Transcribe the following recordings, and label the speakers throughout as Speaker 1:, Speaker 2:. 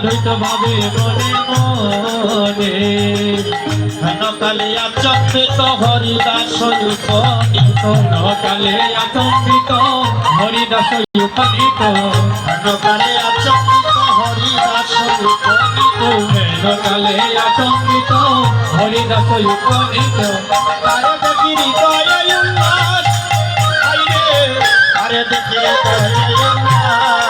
Speaker 1: অদ্বৈত ভাবে মনে। মনে
Speaker 2: হেন কালিয়া চক্রিত হরিদাস উপনীত
Speaker 1: কালে আচম্বিত হরিদাস উপনীত।
Speaker 2: হেন কালিয়া চক্রিত হরিদাস উপনীত
Speaker 1: কালে আচম্বিত হরিদাস উপনীত।
Speaker 2: তারে দেখি হৃদয়ে উল্লাস আইরে তারে দেখি উল্লাস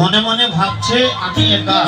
Speaker 2: মনে মনে ভাবছে আমি একা।